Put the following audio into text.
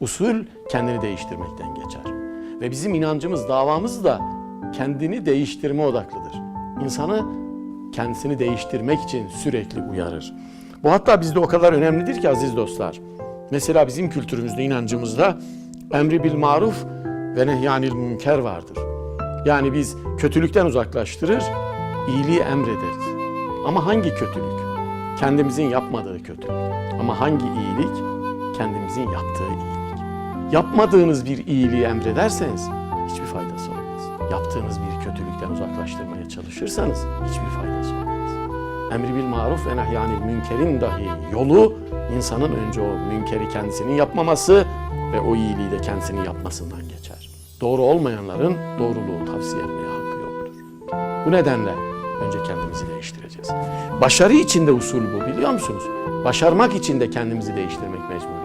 Usul kendini değiştirmekten geçer. Ve bizim inancımız, davamız da kendini değiştirme odaklıdır. İnsanı kendisini değiştirmek için sürekli uyarır. Bu hatta bizde o kadar önemlidir ki aziz dostlar. Mesela bizim kültürümüzde, inancımızda emri bil maruf ve nehyanil münker vardır. Yani biz kötülükten uzaklaştırır, iyiliği emrederiz. Ama hangi kötülük? Kendimizin yapmadığı kötülük. Ama hangi iyilik? Kendimizin yaptığı iyilik. Yapmadığınız bir iyiliği emrederseniz hiçbir faydası olmaz. Yaptığınız bir kötülükten uzaklaştırmaya çalışırsanız hiçbir faydası olmaz. Emri bil maruf ve nehyanil münkerin dahi yolu insanın önce o münkeri kendisinin yapmaması ve o iyiliği de kendisinin yapmasından geçer. Doğru olmayanların doğruluğu tavsiye etmeye hakkı yoktur. Bu nedenle önce kendimizi değiştireceğiz. Başarı için de usul bu biliyor musunuz? Başarmak için de kendimizi değiştirmek mecbur.